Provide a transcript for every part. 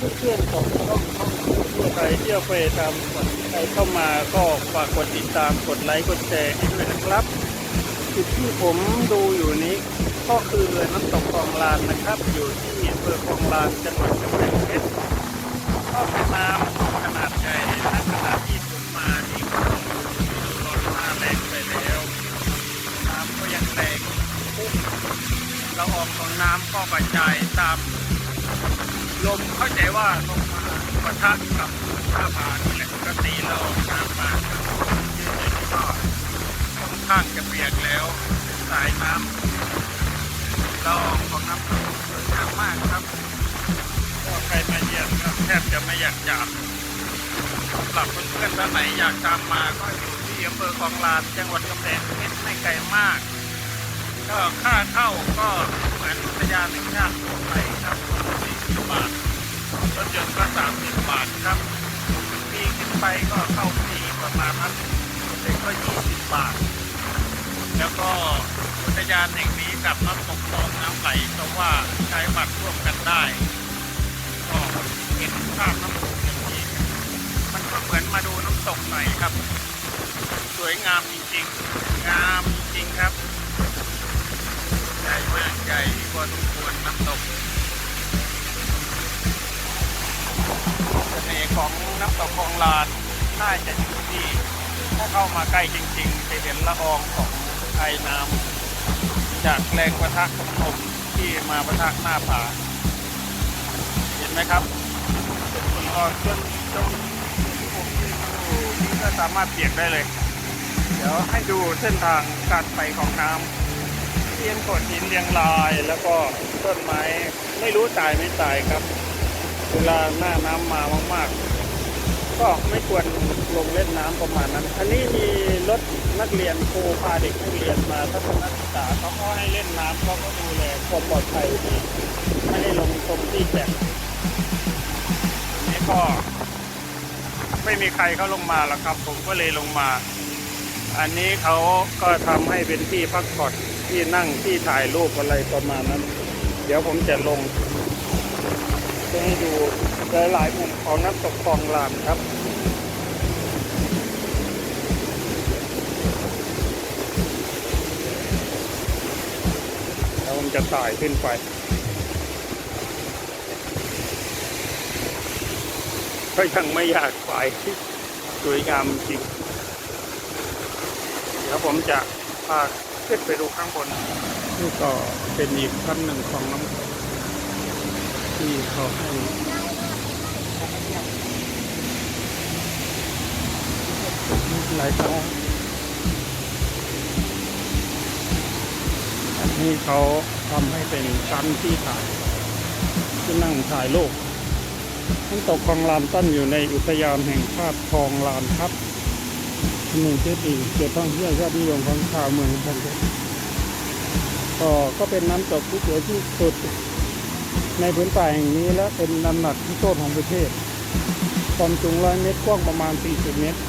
เพื่อนๆของช่องช่องทั่วไปเที่ยวไปตามคนใครเข้ามาก็ฝากกดติดตามกดไลค์กดแชร์ให้ด้วยนะครับ จุดที่ผมดูอยู่นี้ ก็คือน้ำตกคลองลานนะครับ อยู่ที่อำเภอคลองลานจังหวัดกำแพงเพชรก็เป็นน้ำขนาดใหญ่นะขนาดที่ผมมานี่ก็ลดมาแรงไปแล้วน้ำก็ยังแรงพุ่งเราออกของน้ำก็กระจายตาม ลมเข้าใจว่าลมมาปะทะกับหน้าผานี่แหละก็ตีเราออกน้ำมายืนอยู่ก็ค่อนข้างจะเปียกแล้วสายน้ำเราออกของน้ำสวยงามมากครับก็ใครมาเยี่ยมก็แทบจะไม่อยากจากสำหรับเพื่อนๆท่านไหนอยากตามมาก็อยู่ที่อำเภอคลองลานจังหวัดกำแพงเพชรไม่ไกลมาก ก็ค่าเข้าก็เหมือนอุทยานแห่งชาติทั่วไปครับ บาทรถยนต์ก็30บบาทครับปีขึ้นไปก็เข้าฟรีประมาณนั้นเด็กก็20บบาท แล้วก็อุทยานแห่งนี้กับน้ำตกคลองน้ำไหลเพราะว่าใช้บัตรร่วมกันได้ก็เห็นภาพน้ำตกอย่างนี้มันก็เหมือนมาดูน้ำตกหน่อยครับ สวยงามจริงๆ งามจริงๆครับ ใหญ่มากใหญ่พอสมควรน้ำตก ของน้ำตกคลองลานน่าจะอยู่ที่ถ้าเข้ามาใกล้จริงๆ จะเห็นละอองของไอน้ำจากแรงประทะของลมที่มาประทะหน้าผา เห็นไหมครับเป็นคนอ่อนจนจนผมยืนอยู่นี่ก็สามารถเปียกได้เลย เดี๋ยวให้ดูเส้นทางการไปของน้ำเทียนโขดหินเรียงรายแล้วก็ต้นไม้ไม่รู้ตายไม่ตายครับ เวลาหน้าน้ำมามาก ๆ ก็ไม่ควรลงเล่นน้ำประมาณนั้น อันนี้มีรถนักเรียนครูพาเด็กนักเรียนมาทัศนศึกษาเขาก็ให้เล่นน้ำเขาก็ดูแลความปลอดภัยดีไม่ได้ลงตรงที่แจ็คนี่ก็ไม่มีใครเขาลงมาหรอกครับ ผมก็เลยลงมา อันนี้เขาก็ทำให้เป็นที่พักผ่อนที่นั่งที่ถ่ายรูปอะไรประมาณนั้น เดี๋ยวผมจะลง จะให้ดูหลายๆมุมของน้ำตกคลองลานครับแล้วผมจะถ่ายขึ้นไป ก็ยังไม่อยากไปสวยงามจริง เดี๋ยวผมจะพาขึ้นไปดูข้างบนนี่ก็เป็นอีกขั้นหนึ่งของน้ำตก ที่เขาให้หลายครั้งอันนี้เขาทำให้เป็นชั้นที่ถ่ายที่นั่งถ่ายรูปน้ำตกคลองลานตั้งอยู่ในอุทยานแห่งชาติคลองลานครับหนึ่งเจ็ดอีเจ็ดท่องเที่ยวยอดนิยมของชาวเมืองพันเพชรก็ก็เป็นน้ำตกที่สวยที่สุด ในพื้นป่าแห่งนี้และเป็นลำหนักที่โตของประเทศ ความสูงร้อยเมตรกว้างประมาณ 40 เมตร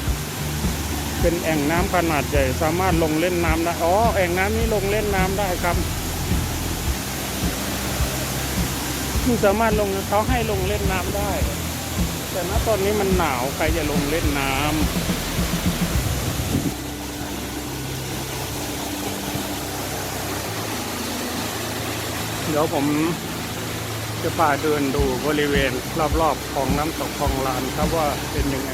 เป็นแอ่งน้ำขนาดใหญ่สามารถลงเล่นน้ำได้ อ๋อ แอ่งน้ำนี้ลงเล่นน้ำได้ครับนี่สามารถลงเขาให้ลงเล่นน้ำได้ แต่ณตอนนี้มันหนาวใครจะลงเล่นน้ำเดี๋ยวผม จะพาเดินดูบริเวณรอบๆของน้ำตกคลองลานครับว่าเป็นยังไง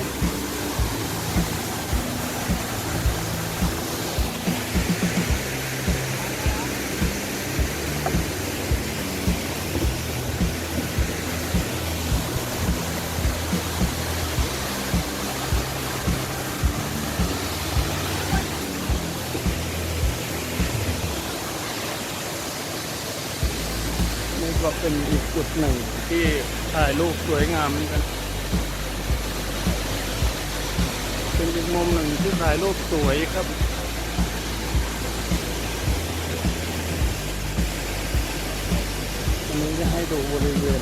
ก็เป็นอีกจุดหนึ่งที่ถ่ายรูปสวยงามเหมือนกัน เป็นอีกมุมหนึ่งที่ถ่ายรูปสวยครับอันนี้จะให้ดูบริเวณ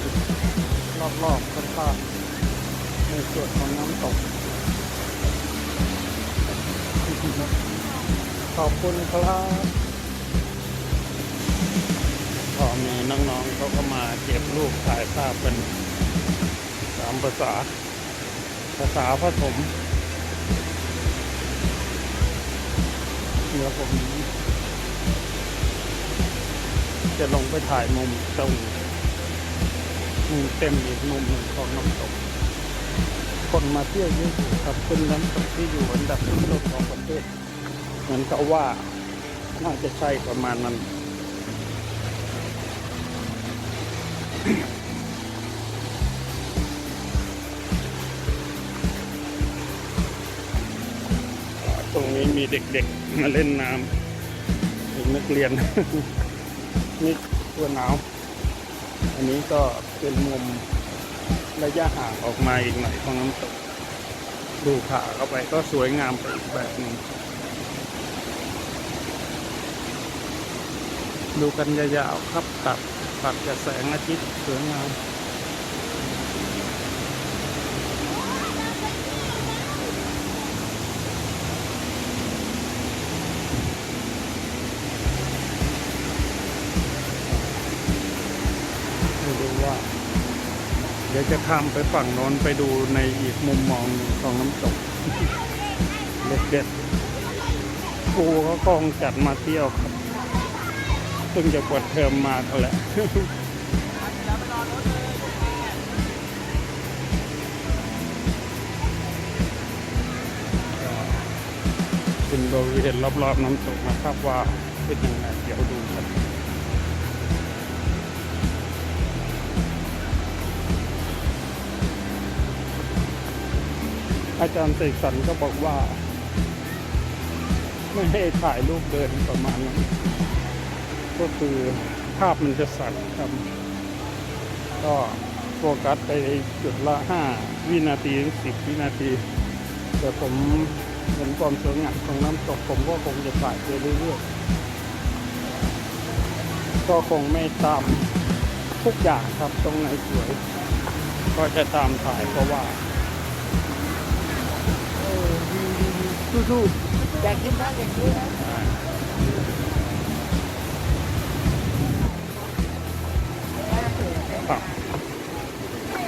รอบๆข้างๆในส่วนของน้ำตกขอบคุณครับ น้องๆเขาก็มาเก็บรูปถ่ายภาพกันสามภาษา ภาษาผสมเดี๋ยวผมจะลงไปถ่ายมุมตรงมุมเต็มอีกมุมหนึ่งของน้ำตก คนมาเที่ยวเยอะอยู่ครับเป็นน้ำตกที่อยู่อันดับต้นๆของประเทศเหมือนกับว่าน่าจะใช่ประมาณนั้น นี้มีเด็กๆมาเล่นน้ำเป็นนักเรียน นี่ตัวหนาว อันนี้ก็เป็นมุมระยะห่างออกมาอีกหน่อยของน้ำตก ดูขาเข้าไปก็สวยงามไปอีกแบบหนึ่งดูกันยาวๆครับตัดตัดกับแสงอาทิตย์สวยงาม ดี๋ยวจะข้ามไปฝั่งโน้นไปดูในอีกมุมมองของน้ำตกเด็ดๆครูเขาคงจัดมาเที่ยวครับเพิ่งจะเปิดเทอมมาเท่าแหละเป็นบริเวณรอบๆน้ำตกนะครับว่าเป็นยังไงเดี๋ยวดู อาจารย์เสกสรรก็บอกว่า ไม่ให้ถ่ายรูปเดินประมาณนั้นก็คือภาพมันจะสั่นครับ ก็โฟกัสไปจุดละห้าวินาทีถึงสิบวินาที แต่ผมเห็นความสวยงามของน้ำตกผมก็คงจะถ่ายไปเรื่อยๆ ก็คงไม่ตามทุกอย่างครับตรงไหนสวย ก็จะตามถ่ายเพราะว่า สู้ๆอยากกินบ้างอย่างนี้นะ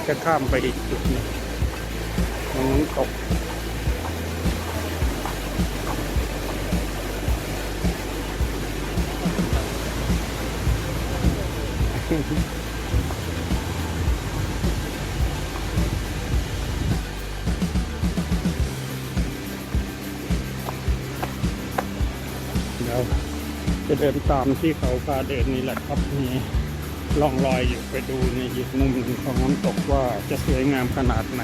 จะข้ามไปอีกจุดนึงตรงนั้นตก เดินตามที่เขาพาเดินนี่แหละครับมีล่องรอยอยู่ไปดูในอีกมุมหนึ่งของน้ำตกว่าจะสวยงามขนาดไหน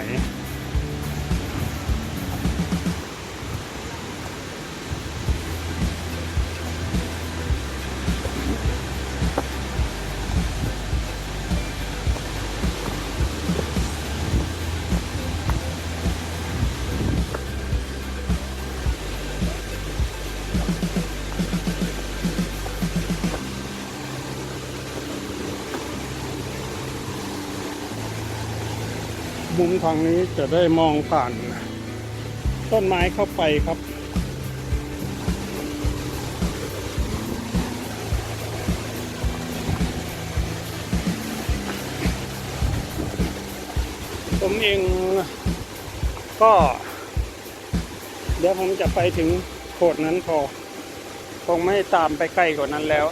มุมทางนี้จะได้มองผ่าน ต้นไม้เข้าไปครับ ผมเองก็ เดี๋ยวผมจะไปถึงโขดนั้นพอ คงไม่ตามไปใกล้กว่านั้นแล้ว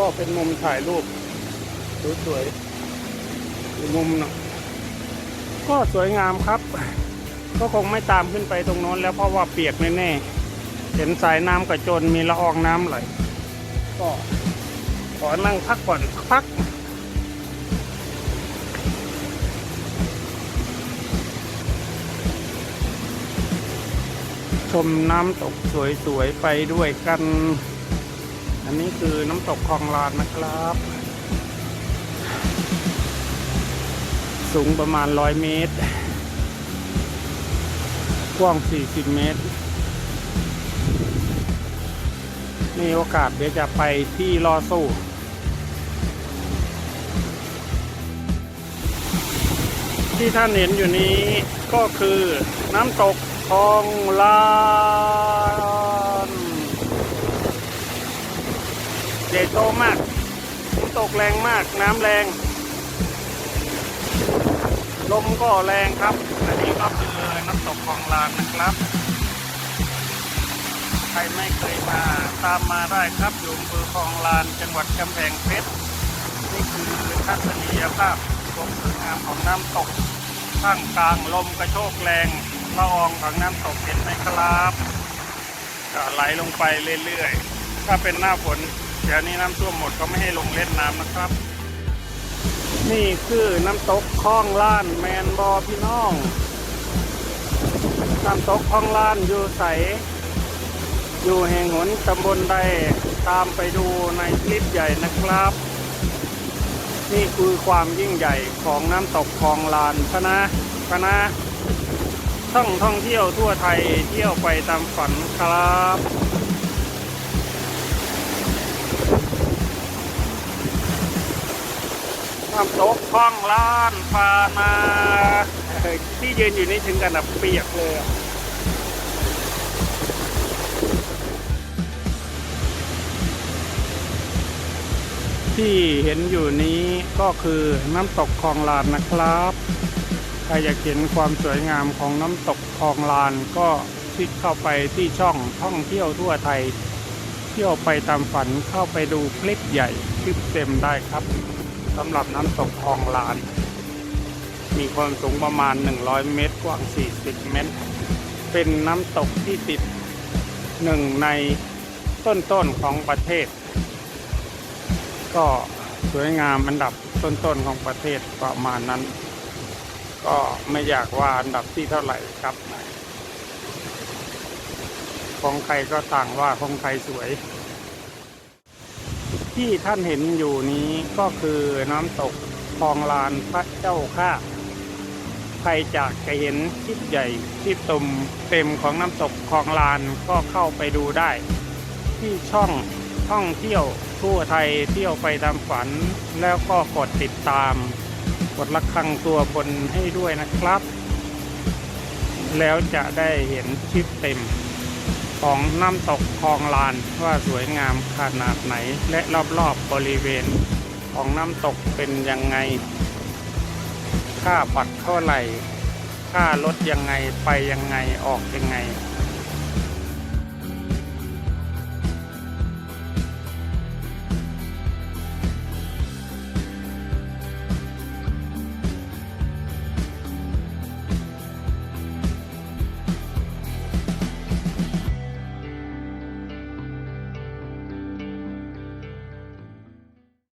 ก็เป็นมุมถ่ายรูปสวยๆมุมหนึงก็สวยงามครับ ก็คงไม่ตามขึ้นไปตรงโน้นแล้วเพราะว่าเปียกแน่ๆเห็นสายน้ำกระโจนมีละอองน้ำไหลก็ขอนั่งพักก่อนพักชมน้ำตกสวยๆไปด้วยกัน อันนี้คือน้ำตกคลองลานนะครับ สูงประมาณร้อยเมตร กว้าง 40 เมตร มีโอกาสเดี๋ยวจะไปที่ลอสู้ที่ท่านเห็นอยู่นี้ก็คือน้ำตกคลองลา ใหญ่โตมากฝนตกแรงมาก น้ำแรง ลมก็แรงครับ อันนี้ก็คือน้ำตกคลองลานนะครับ ใครไม่เคยมาตามมาได้ครับอยู่อำเภอคลองลานจังหวัดกำแพงเพชร นี่คือทัศนียภาพความสวยงามของน้ำตกข้างกลางลมกระโชกแรงละอองของน้ำตกเห็นไหมครับก็ไหลลงไปเรื่อยๆ ถ้าเป็นหน้าฝน ดี๋ยวนี้น้ำท่วมหมดก็ไม่ให้ลงเล่นน้ำนะครับ นี่คือน้ำตกคลองล้านแมนบอพี่น้อง น้ำตกคลองล้านอยู่ใส อยู่แห่งหนตำบลใดตามไปดูในคลิปใหญ่นะครับ นี่คือความยิ่งใหญ่ของน้ำตกคลองลานพนะพนะท่องท่องเที่ยวทั่วไทยเที่ยวไปตามฝันครับ น้ำตกคลองลานพานาที่ยืนอยู่นี่ถึงกันแบบเปียกเลยที่เห็นอยู่นี้ก็คือน้ำตกคลองลานนะครับใครอยากเห็นความสวยงามของน้ำตกคลองลานก็คลิกเข้าไปที่ช่องท่องเที่ยวทั่วไทย เที่ยวไปตามฝันเข้าไปดูคลิปใหญ่คลิปเต็มได้ครับ สำหรับน้ำตกคลองลาน มีความสูงประมาณ 100 เมตร กว้าง 40 เมตร เป็นน้ำตกที่ติดหนึ่งในต้นๆของประเทศ ก็สวยงามอันดับต้นๆของประเทศประมาณนั้น ก็ไม่อยากว่าอันดับที่เท่าไหร่ครับ ของใครก็ต่างว่าของใครสวย ที่ท่านเห็นอยู่นี้ก็คือน้ำตกคลองลานพระเจ้าข้าใครจากจะเห็นคลิปใหญ่คลิปตุ่มเต็มของน้ำตกคลองลานก็เข้าไปดูได้ ที่ช่องท่องเที่ยวทั่วไทยเที่ยวไปตามฝัน แล้วก็กดติดตาม กดระฆังตัวบนให้ด้วยนะครับ แล้วจะได้เห็นคลิปเต็ม ของน้ำตกคลองลานว่าสวยงามขนาดไหนและรอบๆบบริเวณของน้ำตกเป็นยังไง ค่าบัตรเท่าไหร่ ค่ารถยังไงไปยังไงออกยังไง